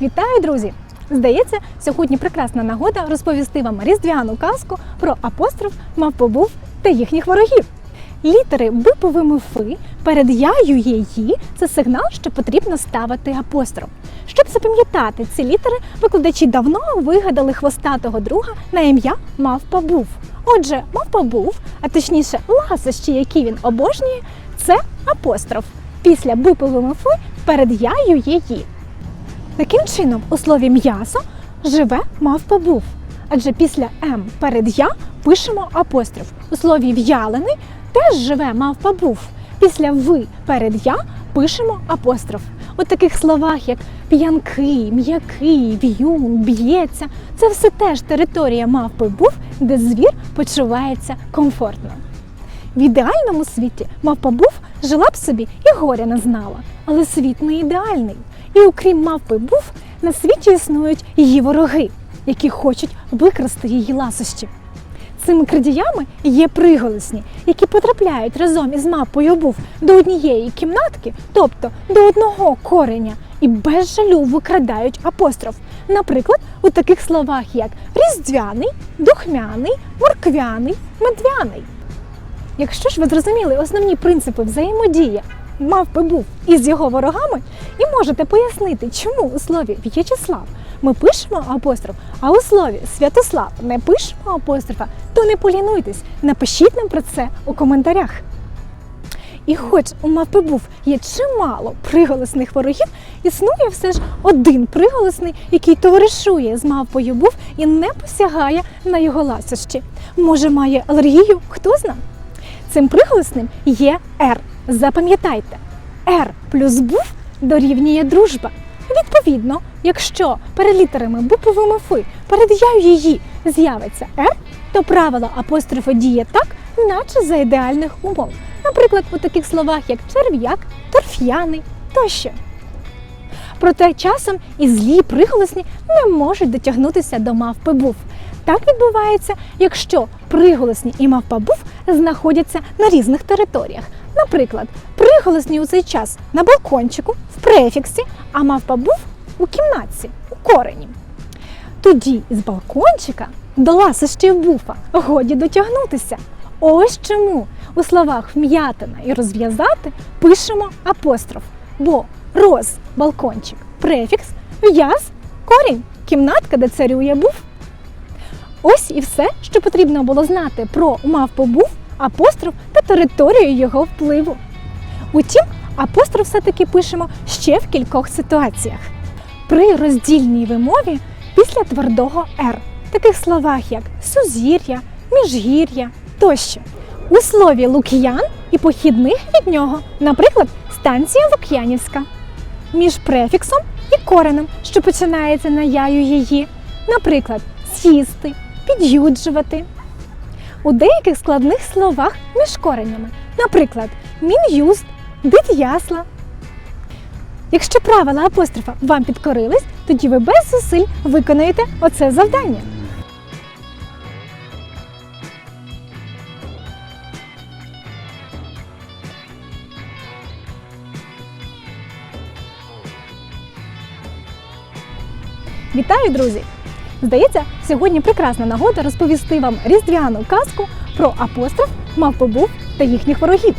Вітаю, друзі! Здається, сьогодні прекрасна нагода розповісти вам різдвяну казку про апостроф, мавпобув та їхніх ворогів. Літери биповими фи перед яю її це сигнал, що потрібно ставити апостроф. Щоб запам'ятати ці літери, викладачі давно вигадали хвостатого друга на ім'я Мавпабув. Отже, Мавпабув, а точніше ласощі, які він обожнює, це апостроф. Після биповими фи перед яю її. Таким чином, у слові м'ясо живе мавпа-був. Адже після М перед я пишемо апостроф. У слові в'ялений теж живе мавпа-був. Після ви перед я пишемо апостроф. У таких словах, як п'янкий, м'який, в'юн, б'ється, це все теж територія мавпи був, де звір почувається комфортно. В ідеальному світі мавпа був жила б собі і горя не знала, але світ не ідеальний. І окрім мавпи був, на світі існують її вороги, які хочуть викрасти її ласощі. Цими крадіями є приголосні, які потрапляють разом із мавпою був до однієї кімнатки, тобто до одного кореня, і без жалю викрадають апостроф. Наприклад, у таких словах, як різдвяний, духмяний, морквяний, медвяний. Якщо ж ви зрозуміли основні принципи взаємодії мавпи був із його ворогами, і можете пояснити, чому у слові В'ячеслав ми пишемо апостроф, а у слові Святослав не пишемо апострофа, то не полінуйтесь, напишіть нам про це у коментарях. І хоч у мавпи був є чимало приголосних ворогів, існує все ж один приголосний, який товаришує з мавпою був і не посягає на його ласощі. Може, має алергію, хто зна? Цим приголосним є «р». Запам'ятайте, «р» плюс був дорівнює дружба. Відповідно, якщо перед літерами буповими фи перед я її з'явиться «р», то правило апострофа діє так, наче за ідеальних умов. Наприклад, у таких словах, як черв'як, торф'яний тощо. Проте часом і злі приголосні не можуть дотягнутися до мавпи був. Так відбувається, якщо приголосні і мавпа був знаходяться на різних територіях. Наприклад, приголосні у цей час на балкончику, в префіксі, а мавпа був у кімнатці, у корені. Тоді із балкончика до ласощів буфа годі дотягнутися. Ось чому у словах вм'ятина і розв'язати пишемо апостроф, бо роз балкончик префікс, в'яз корінь, кімнатка, де царює був. Ось і все, що потрібно було знати про мавпу апостроф та територію його впливу. Утім, апостроф все-таки пишемо ще в кількох ситуаціях. При роздільній вимові після твердого «р», таких словах як сузір'я, міжгір'я тощо. У слові Лук'ян і похідних від нього, наприклад, станція Лук'янівська. Між префіксом і коренем, що починається на яю її, наприклад, сісти, під'юджувати. У деяких складних словах між коренями, наприклад, мін'юст, дит'ясла. Якщо правила апострофа вам підкорились, тоді ви без зусиль виконаєте оце завдання. Вітаю, друзі! Здається, сьогодні прекрасна нагода розповісти вам різдвяну казку про апостроф, мавпобув та їхніх ворогів.